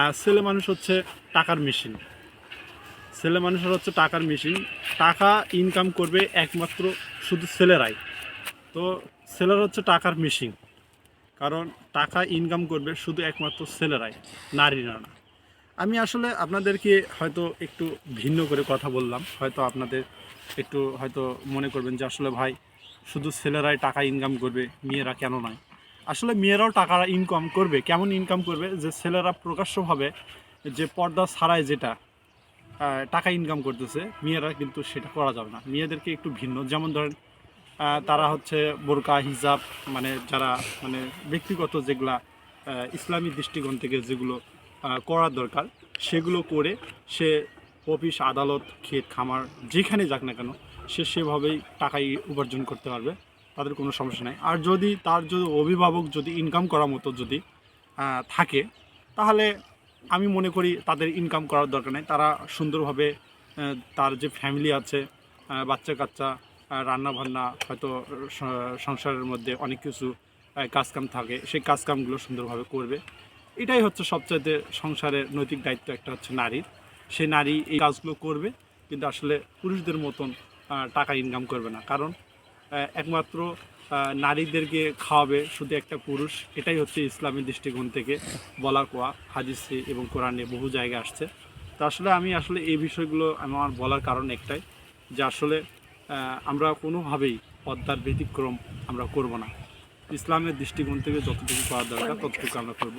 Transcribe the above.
আর ছেলে মানুষ হচ্ছে টাকার মেশিন ছেলে মানুষের হচ্ছে টাকার মেশিন টাকা ইনকাম করবে একমাত্র শুধু ছেলেরাই। তো ছেলেরা হচ্ছে টাকার মেশিন কারণ টাকা ইনকাম করবে শুধু একমাত্র ছেলেরাই, নারীরা না। আমি আসলে আপনাদেরকে হয়তো একটু ভিন্ন করে কথা বললাম। হয়তো আপনাদের একটু হয়তো মনে করবেন যে আসলে ভাই, শুধু ছেলেরাই টাকা ইনকাম করবে, মেয়েরা কেন নয়? আসলে মেয়েরাও টাকা ইনকাম করবে, কেমন ইনকাম করবে? যে ছেলেরা প্রকাশ্যভাবে যে পর্দা ছাড়ায় যেটা টাকা ইনকাম করতেছে, মেয়েরা কিন্তু সেটা করা যাবে না। মেয়েদেরকে একটু ভিন্ন। যেমন ধরেন তারা হচ্ছে বোরকা, হিজাব মানে যারা মানে ব্যক্তিগত যেগুলা ইসলামী দৃষ্টিকোণ থেকে যেগুলো করার দরকার, সেগুলো করে সে অফিস, আদালত, ক্ষেত, খামার, যেখানে যাক না কেন, সে সেভাবেই টাকাই উপার্জন করতে পারবে। তাদের কোনো সমস্যা নাই। আর যদি তার যদি অভিভাবক যদি ইনকাম করার মতো যদি থাকে, তাহলে আমি মনে করি তাদের ইনকাম করার দরকার নেই। তারা সুন্দরভাবে তার যে ফ্যামিলি আছে বাচ্চা কাচ্চা রান্না বান্না, হয়তো সংসারের মধ্যে অনেক কিছু কাজকাম থাকে, সেই কাজকামগুলো সুন্দরভাবে করবে। এটাই হচ্ছে সবচাইতে সংসারের নৈতিক দায়িত্ব একটা হচ্ছে নারীর। সে নারী এই কাজগুলো করবে, কিন্তু আসলে পুরুষদের মতন টাকা ইনকাম করবে না। কারণ একমাত্র নারীদেরকে খাওয়াবে শুধু একটা পুরুষ। এটাই হচ্ছে ইসলামী দৃষ্টিকোণ থেকে বলা কোয়া, হাদিসে এবং কোরআনে বহু জায়গায় আসছে। তো আসলে আমি আসলে এই বিষয়গুলো আমার বলার কারণ একটাই, যে আসলে আমরা কোনোভাবেই পদ্মার ব্যতিক্রম আমরা করব না। ইসলামের দৃষ্টিকোণ থেকে যতটুকু করা দরকার, ততটুকু আমরা করব।